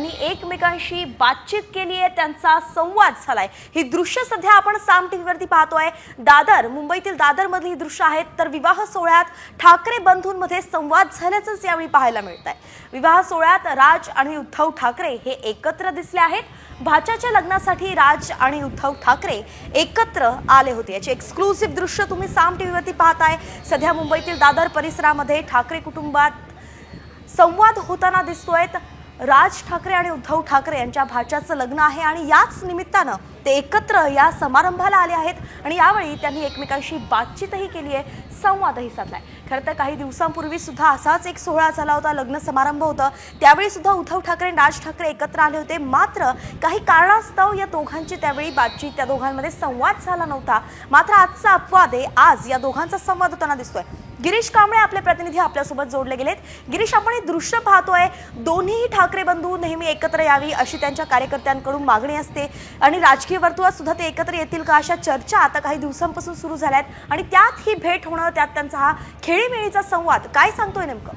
त्यांनी एकमेकांशी बातचीत केली आहे त्यांचा संवाद झालाय. ही दृश्य सध्या आपण साम टीव्हीवरती पाहतोय. दादर मुंबईतील दादर मधली ही दृश्य आहेत. तर विवाह सोहळ्यात ठाकरे बंधूंमध्ये संवाद झाल्याचंच यावेळी पाहायला मिळत आहे विवाह सोहळ्यात राज आणि उद्धव ठाकरे हे एकत्र दिसले आहेत. भाच्याच्या लग्नासाठी राज आणि उद्धव ठाकरे एकत्र आले होते. याची एक्सक्लुसिव्ह दृश्य तुम्ही साम टीव्हीवरती पाहताय. सध्या मुंबईतील दादर परिसरामध्ये ठाकरे कुटुंबात संवाद होताना दिसतोय. राज ठाकरे आणि उद्धव ठाकरे यांच्या भाच्याचं लग्न आहे आणि याच निमित्तानं ते एकत्र या समारंभाला आले आहेत आणि यावेळी त्यांनी एकमेकांशी बातचीतही केली आहे संवादही साधलाय. खरं तर काही दिवसांपूर्वी सुद्धा असाच एक सोहळा झाला होता लग्न समारंभ होतं. त्यावेळी सुद्धा उद्धव ठाकरे आणि राज ठाकरे एकत्र आले होते. मात्र काही कारणास्तव या दोघांची त्यावेळी बातचीत त्या दोघांमध्ये संवाद झाला नव्हता. मात्र आजचा अपवाद आहे आज या दोघांचा संवाद होताना दिसतोय. गिरीश कांबळे आपले प्रतिनिधी आपल्यासोबत जोडले गेलेत. गिरीश आपण हे दृश्य पाहतोय दोन्ही ठाकरे बंधू नेहमी एकत्र यावी अशी त्यांच्या कार्यकर्त्यांकडून मागणी असते. आणि राजकीय वर्तुळात सुद्धा ते एकत्र येतील का अशा चर्चा आता काही दिवसांपासून सुरू झाल्या आहेत आणि त्यात ही भेट होणं त्यात त्यांचा हा खेळीमेळीचा संवाद काय सांगतोय नेमकं?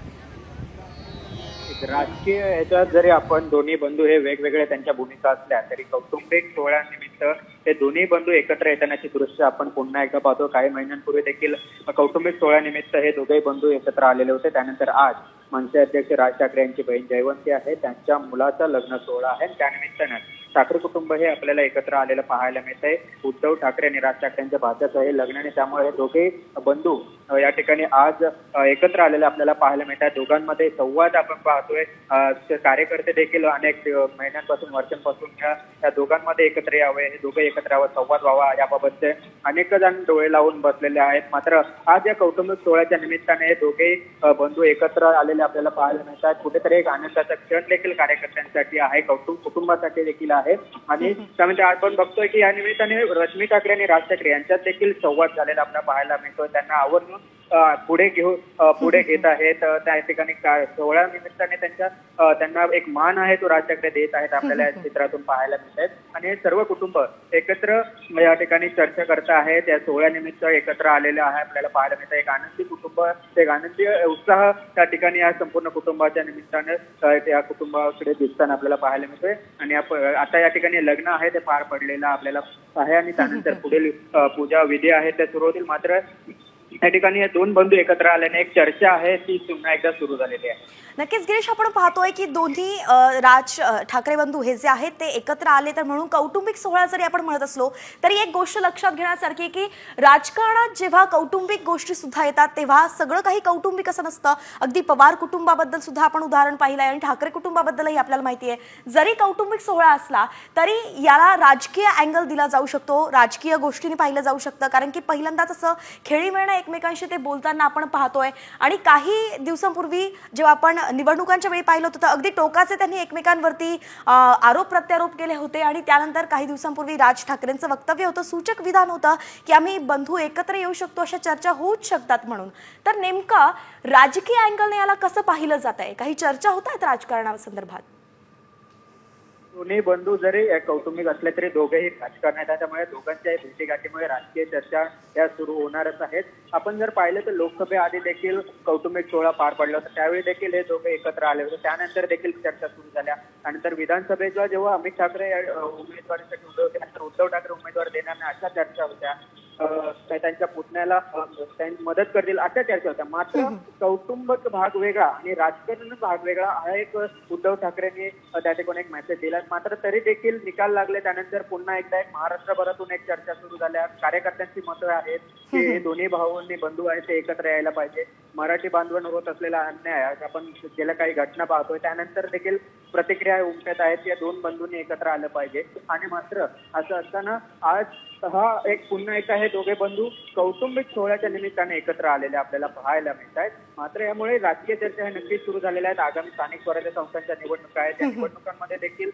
राजकीय ह्याच्यात जरी आपण दोन्ही बंधू हे वेगवेगळ्या त्यांच्या भूमिका असल्या तरी कौटुंबिक सोहळ्यानिमित्त हे दोन्ही बंधू एकत्र येतानाची दृश्य आपण पुन्हा एकदा पाहतो. काही महिन्यांपूर्वी देखील कौटुंबिक सोहळ्यानिमित्त हे दोघेही बंधू एकत्र आलेले होते. त्यानंतर आज मनसे अध्यक्ष राज ठाकरे यांची बहीण जयवंती आहे. त्यांच्या मुलाचा लग्न सोहळा आहे. त्यानिमित्तानं ठाकरे कुटुंब हे आपल्याला एकत्र आलेलं पाहायला मिळत आहे उद्धव ठाकरे आणि राज ठाकरेंच्या भाच्याचं हे लग्न आणि त्यामुळे हे दोघे बंधू या ठिकाणी आज एकत्र आलेले आपल्याला पाहायला मिळत आहे दोघांमध्ये संवाद आपण पाहतोय. कार्यकर्ते देखील अनेक महिन्यांपासून वर्षांपासून या दोघांमध्ये एकत्र यावे. हे दोघे एकत्र यावं संवाद व्हावा याबाबतचे अनेक जण डोळे लावून बसलेले आहेत. मात्र आज या कौटुंबिक सोहळ्याच्या निमित्ताने हे दोघे बंधू एकत्र आलेले आपल्याला पाहायला मिळतात. कुठेतरी एक आनंदाचा क्षण देखील कार्यकर्त्यांसाठी आहे. कौटुंब कुटुंबासाठी देखील आहे. आणि त्यामध्ये आपण बघतोय की या निमित्ताने रश्मी ठाकरे आणि राज ठाकरे यांच्यात देखील संवाद झालेला आपल्याला पाहायला मिळतोय. त्यांना आवर्जून पुढे घेऊ पुढे घेत आहेत. त्या ठिकाणी सोहळ्या निमित्ताने त्यांच्या त्यांना एक मान आहे तो राज ठाकरे देत आहेत आपल्याला या चित्रातून पाहायला मिळत आहेत आणि हे सर्व कुटुंब एकत्र या ठिकाणी चर्चा करत आहेत. या सोहळ्यानिमित्त एकत्र आलेले आहे आपल्याला पाहायला मिळतं एक आनंदी कुटुंब एक आनंदी उत्साह त्या ठिकाणी या संपूर्ण कुटुंबाच्या निमित्ताने त्या कुटुंबाकडे दिसताना आपल्याला पाहायला मिळतोय. आणि आता या ठिकाणी लग्न आहे ते पार पडलेलं आपल्याला आहे. आणि त्यानंतर पुढील पूजा विधी आहे. ते सुरू होतील मात्र या ठिकाणी हे दोन बंधू एकत्र आल्याने एक चर्चा आहे ती पुन्हा एकदा सुरू झालेली आहे. नक्कीच गिरीश आपण पाहतोय की दोन्ही राज ठाकरे बंधू हे जे आहेत ते एकत्र आले. तर म्हणून कौटुंबिक सोहळा जरी आपण म्हणत असलो तरी एक गोष्ट लक्षात घेण्यासारखी की राजकारणात जेव्हा कौटुंबिक गोष्टी सुद्धा येतात तेव्हा सगळं काही कौटुंबिक असं नसतं. अगदी पवार कुटुंबाबद्दल सुद्धा आपण उदाहरण पाहिलं आहे आणि ठाकरे कुटुंबाबद्दलही आपल्याला माहिती आहे. जरी कौटुंबिक सोहळा असला तरी याला राजकीय अँगल दिला जाऊ शकतो. राजकीय गोष्टींनी पाहिलं जाऊ शकतं. कारण की पहिल्यांदाच असं खेळी मिळणं एकमेकांशी ते बोलताना आपण पाहतोय. आणि काही दिवसांपूर्वी जेव्हा आपण निवडणुकांच्या वेळी पाहिलं होतं तर अगदी टोकाचे त्यांनी एकमेकांवरती आरोप प्रत्यारोप केले होते. आणि त्यानंतर काही दिवसांपूर्वी राज ठाकरेंचं वक्तव्य होतं. सूचक विधान होतं की आम्ही बंधू एकत्र येऊ शकतो अशा चर्चा होऊच शकतात म्हणून. तर नेमका राजकीय अँगलने याला कसं पाहिलं जात आहे काही चर्चा होत आहेत राजकारणासंदर्भात? दोन्ही बंधू जरी कौटुंबिक असले तरी दोघेही राजकारणात आहेत. त्यामुळे दोघांच्या भेटीगाठीमुळे राजकीय चर्चा या सुरू होणारच आहेत. आपण जर पाहिलं तर लोकसभेआधी देखील कौटुंबिक सोहळा पार पडला होता. त्यावेळी देखील हे दोघे एकत्र आले होते. त्यानंतर देखील चर्चा सुरू झाल्या. आणि नंतर विधानसभेच्या जेव्हा अमित ठाकरे उमेदवारीसाठी उभे होते नंतर उद्धव ठाकरे उमेदवार देणार नाही अशा चर्चा होत्या. त्यांच्या पुतण्याला मदत करतील अशा चर्चा होत्या. मात्र कौटुंबिक भाग वेगळा आणि राजकारण भाग वेगळा हा एक उद्धव ठाकरेंनी त्या ठिकाणी एक मेसेज दिला. मात्र तरी देखील निकाल लागले. त्यानंतर पुन्हा एकदा एक महाराष्ट्रभरातून एक चर्चा सुरू झाल्या. कार्यकर्त्यांची मतं आहेत की हे दोन्ही भाऊंनी बंधू आहेत ते एकत्र यायला पाहिजे. मराठी बांधवांवर होत असलेला अन्याय आज आपण गेल्या काही घटना पाहतोय त्यानंतर देखील प्रतिक्रिया उमटत आहेत. या दोन बंधूंनी एकत्र आलं पाहिजे. आणि मात्र असं असताना आज हा एक पुन्हा एकदा हे दोघे बंधू कौटुंबिक सोहळ्याच्या निमित्ताने एकत्र आलेले आपल्याला पाहायला मिळत आहेत. मात्र यामुळे राजकीय चर्चा हे नक्कीच सुरू झालेल्या आहेत. आगामी स्थानिक स्वराज्य संस्थांच्या निवडणुका आहेत. त्या निवडणुकांमध्ये देखील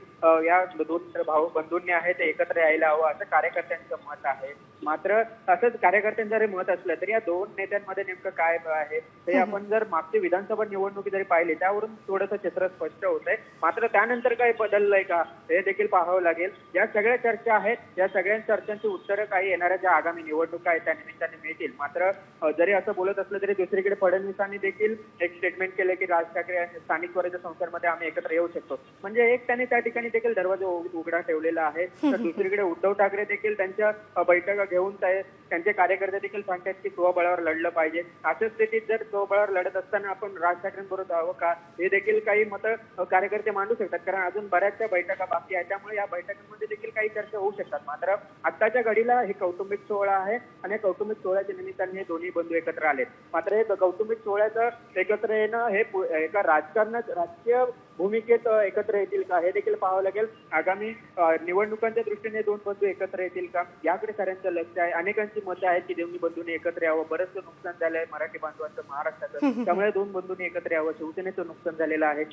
या दोन भाऊ बंधूंनी आहे ते एकत्र यायला हवं. असं कार्यकर्त्यांचं मत आहे. मात्र असंच कार्यकर्त्यांचं जरी मत असलं तरी या दोन नेत्यांमध्ये नेमकं काय आहे? ते आपण जर मागची विधानसभा निवडणुकी जरी पाहिली त्यावरून थोडंसं चित्र स्पष्ट होत आहे मात्र त्यानंतर काही बदललंय का हे देखील पाहावं लागेल. या सगळ्या चर्चा आहेत या सगळ्या चर्चांची उत्तरं काही येणाऱ्या ज्या आगामी निवडणुका आहेत त्या निमित्ताने मिळतील. मात्र जरी असं बोलत असलं तरी दुसरीकडे फडणवीसांनी देखील एक स्टेटमेंट केलं की राज ठाकरे स्थानिक स्वराज्य संस्थांमध्ये आम्ही एकत्र येऊ शकतो. म्हणजे एक त्यांनी त्या ठिकाणी देखील दरवाजा उघ- उघडा ठेवलेला आहे. तर दुसरीकडे उद्धव ठाकरे देखील त्यांच्या बैठका घेऊन त्या- त्यांचे कार्यकर्ते देखील सांगतात की स्वबळावर लढलं पाहिजे. अशा स्थितीत जर स्वबळावर लढत असताना आपण राज ठाकरेंबरोबर जावं का? हे देखील काही मतं कार्यकर्ते मांडू शकतात. कारण अजून बऱ्याचशा बैठका बाकी आहेत. त्यामुळे या बैठकांमध्ये देखील काही चर्चा होऊ शकतात. मात्र आत्ताच्या घडीला हे कौटुंबिक सोहळा आहे आणि कौटुंबिक सोहळ्याच्या निमित्ताने हे दोन्ही बंधू एकत्र आलेत. मात्र हे कौटुंबिक सोहळ्याचं एकत्र येणं हे एका राजकारणात राजकीय भूमिकेत एकत्र येतील का? हे देखील पाहावं लागेल. आगामी निवडणुकांच्या दृष्टीने दोन बंधू एकत्र येतील का? याकडे सगळ्यांचं लक्ष आहे. अनेकांची मतं आहेत की दोन्ही बंधूंनी एकत्र यावं. बरंचसं नुकसान झालंय मराठी बांधवांचं महाराष्ट्राचं. त्यामुळे दोन बंधूंनी एकत्र यावं. शिवसेनेचं नुकसान झालेलं आहे.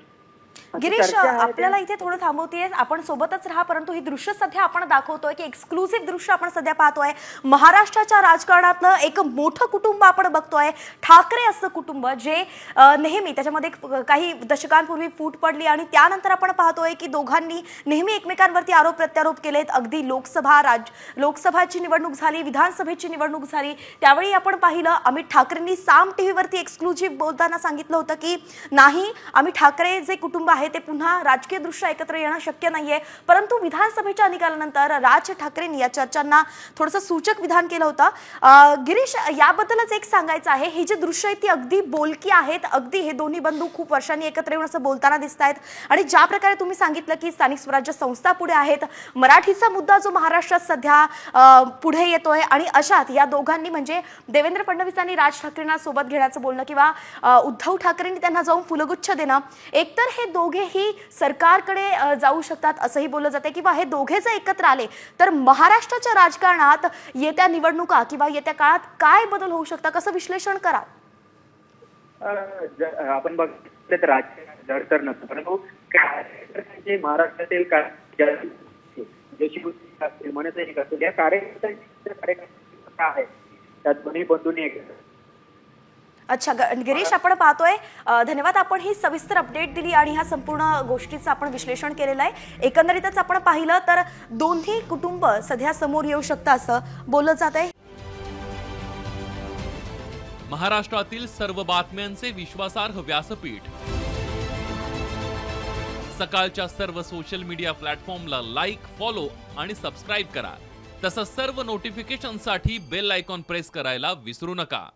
गिरीश. आपल्याला इथे थोडं थांबवतीये आपण सोबतच राहा परंतु ही दृश्य सध्या आपण दाखवतोय की एक्सक्लुझिव्ह दृश्य आपण सध्या पाहतोय. महाराष्ट्राच्या राजकारणातलं एक मोठं कुटुंब आपण बघतोय. ठाकरे असं कुटुंब जे नेहमी त्याच्यामध्ये काही दशकांपूर्वी फूट पडली आणि त्यानंतर आपण पाहतोय की दोघांनी नेहमी एकमेकांवरती आरोप प्रत्यारोप केलेत. अगदी लोकसभा राज लोकसभाची निवडणूक झाली विधानसभेची निवडणूक झाली. त्यावेळी आपण पाहिलं अमित ठाकरेंनी साम टीव्हीवरती एक्सक्लुझिव्ह बोलताना सांगितलं होतं की नाही आम्ही ठाकरे जे कुटुंब आहे ते पुन्हा राजकीय दृश्य एकत्र येणं शक्य नाहीये. परंतु विधानसभेच्या निकालानंतर राज ठाकरेंनी या चर्चांना थोडंसं सूचक विधान केलं होतं. गिरीश याबद्दलच एक सांगायचं आहे. ही जी दृश्य आहेत ती अगदी बोलकी आहेत. अगदी हे दोन्ही बंधू खूप वर्षांनी एकत्र येऊन असं बोलताना दिसत आहेत. आणि ज्या प्रकारे तुम्ही सांगितलं की स्थानिक स्वराज्य संस्था पुढे आहेत मराठीचा मुद्दा जो महाराष्ट्रात सध्या पुढे येतोय आणि अशात या दोघांनी म्हणजे देवेंद्र फडणवीसांनी राज ठाकरेंना सोबत घेण्याचं बोलणं किंवा उद्धव ठाकरेंनी त्यांना जाऊन फुलगुच्छ देणं एकतर हे दोन दोघेही सरकारकडे जाऊ शकतात असंही बोललं जाते किंवा हे दोघे जर एकत्र आले तर महाराष्ट्राच्या राजकारणात येत्या निवडणुका किंवा येत्या काळात काय बदल होऊ शकतात? कसं विश्लेषण करा आपण बघितलं तर राज्य जर तर नसतं. परंतु कार्यकर्त्यांचे महाराष्ट्रातील का- या कार्यकर्त्यांची कार्यकर्ते आहे. त्या दोन्ही बंधूंनी एक अच्छा गिरीश आपण पाहतोय धन्यवाद आपण ही सविस्तर अपडेट दिली आणि ह्या संपूर्ण गोष्टीचं आपण विश्लेषण केलेलं आहे. एकंदरीतच आपण पाहिलं तर दोन्ही कुटुंब सध्या समोर येऊ शकतं असं बोललं जात आहे महाराष्ट्रातील सर्व बातम्यांचे विश्वासार्ह व्यासपीठ. सकाळच्या सर्व सोशल मीडिया प्लॅटफॉर्मला लाईक फॉलो आणि सबस्क्राईब करा. तसंच सर्व नोटिफिकेशनसाठी बेल आयकॉन प्रेस करायला विसरू नका.